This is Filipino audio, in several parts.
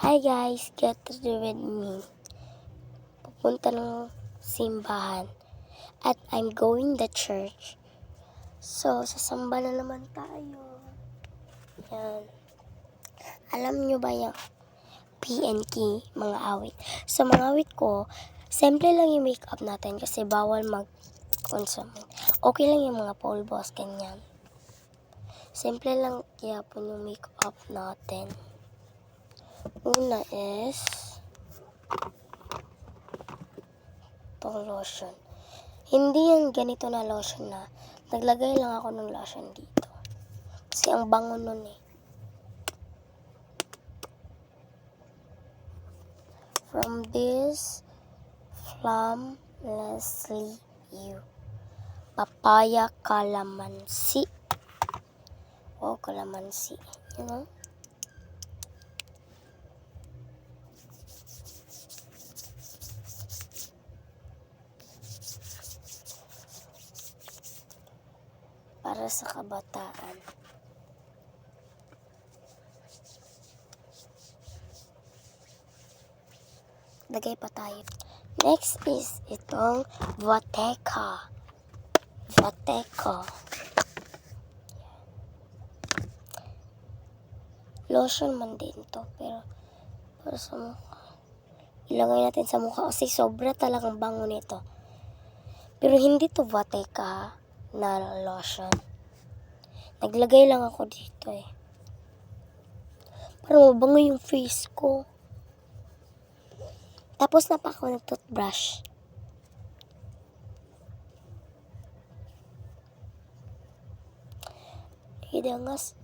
Hi guys, get ready with me. Pupunta ng simbahan. At I'm going the church. So, sasamba na naman tayo. Yan. Alam nyo ba yung PNK, mga awit? Sa mga awit ko, simple lang yung makeup natin kasi bawal mag-consume. Okay lang yung mga polvos, ganyan. Simple lang kaya po yung makeup natin. Una is itong lotion. Hindi yung ganito na lotion na naglagay lang ako ng lotion dito. Kasi ang bango nun eh. From this Flam Leslie You. Papaya Calamansi. Oh, calamansi. You know? Para sa kabataan. Lagay pa tayo. Next is itong Vateca. Vateca. Lotion man din to, pero para sa mukha. Ilagay natin sa mukha kasi sobra talagang bango nito. Pero hindi to Vateca na lotion. Naglagay lang ako dito eh. Para mabango yung face ko. Tapos na pa ako ng toothbrush. Hidangas.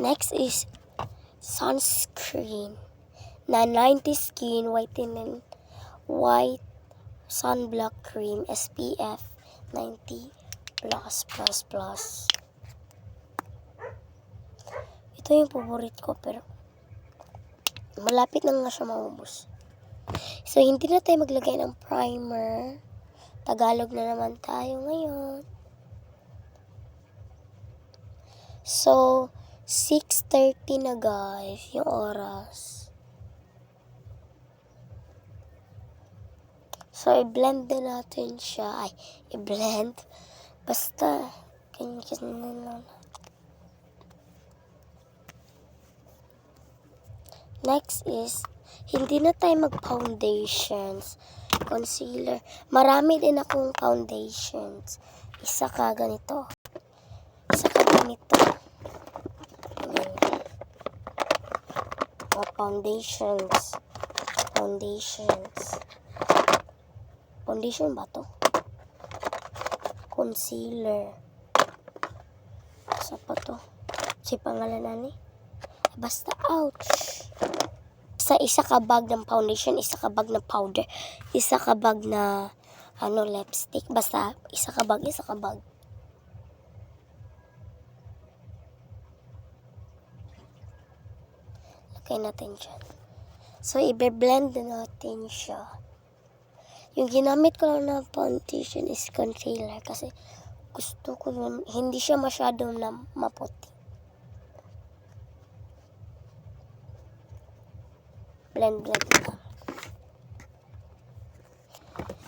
Next is sunscreen na 90 skin whitening white sunblock cream SPF 90 plus plus plus. Ito yung favorite ko pero malapit na nga siya maubos. So, hindi na tayo maglagay ng primer. Tagalog na naman tayo ngayon. So, 6.30 na guys, yung oras. So, i-blend na natin siya. Ay, i-blend. Basta, ganyan na lang. Next is, hindi na tayo mag-foundations. Concealer. Marami din akong foundations. Isa ka ganito. Isa ka ganito. Mga foundations. Foundations. Foundation ba to? Concealer. Sa pa to? Si pangalan na ni? Basta, ouch! Sa isa ka bag ng foundation, isa ka bag ng powder, isa ka bag na ano, lipstick. Basta, isa ka bag, isa ka bag. Lagay natin dyan. So, i-blend na natin siya. Yung ginamit ko lang na foundation is concealer kasi gusto ko yun, hindi siya masyadong na maputi. Blend, blend lang.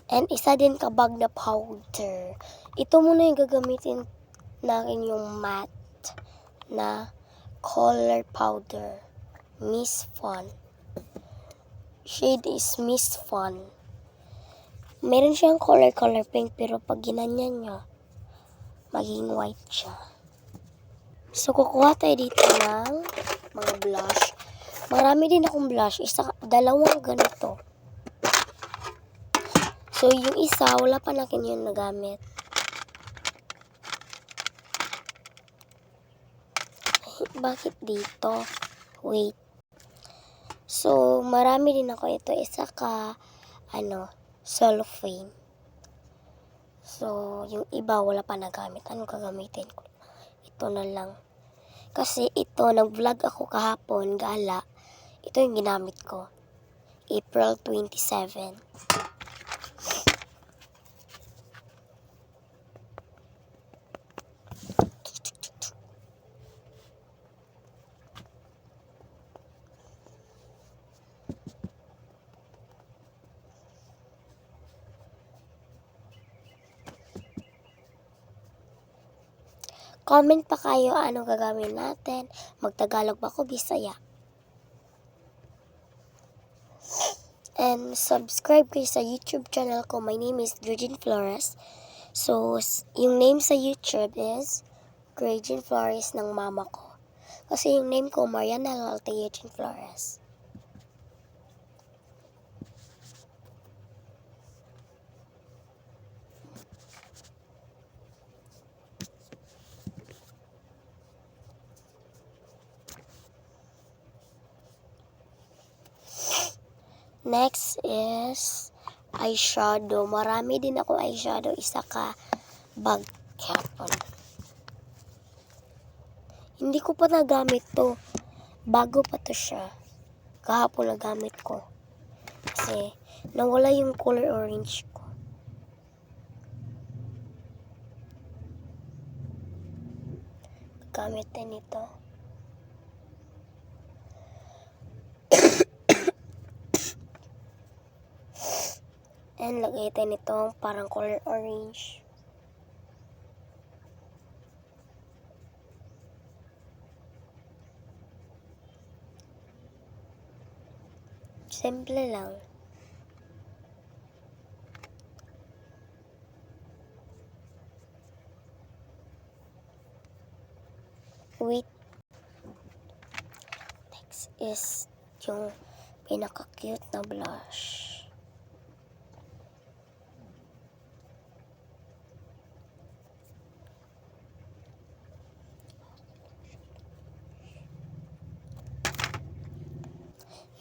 And isa din kabag na powder. Ito muna yung gagamitin natin yung matte na color powder. Miss Fun. Shade is Miss Fun. Meron siyang color color pink pero pag ginanyan nyo, maging white siya. So, kukuha tayo dito ng mga blush. Marami din akong blush. Isa, dalawang ganito. So, yung isa, wala pa nakin yun nagamit. Bakit dito? Wait. So, marami din ako ito. Isa ka, ano, cellophane. So, yung iba wala pa nagamit. Ano gagamitin ko? Ito na lang. Kasi ito, nag-vlog ako kahapon, gala. Ito yung ginamit ko. April 27. Comment pa kayo ano gagawin natin. Magtagalog ba ako, Bisaya. And subscribe kayo sa YouTube channel ko. My name is Virgin Flores. So, yung name sa YouTube is Virgin Flores ng mama ko. Kasi yung name ko, Mariana Lalte Virgin Flores. Next is eyeshadow. Marami din ako eyeshadow. Isa ka bag hapon. Hindi ko pa nagamit to. Bago pa to siya. Kahapon nagamit ko. Kasi nawala yung color orange ko. Gamit din ito. And lagay tayo nitong parang color orange. Simple lang. Wait. Next is yung pinaka-cute na blush.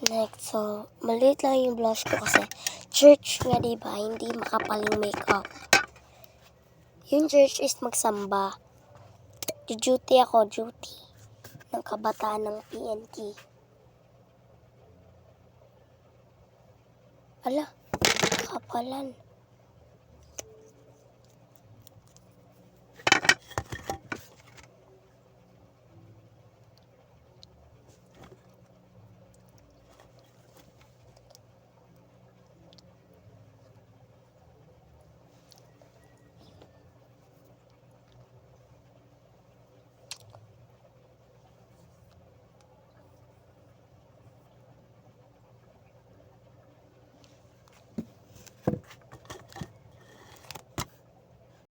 Next, so, maliit lang yung blush ko kasi church nga, diba? Hindi makapal yung makeup. Yung church is magsamba. Duty ako, duty. Ng kabataan ng PNP. Ala, kapalan.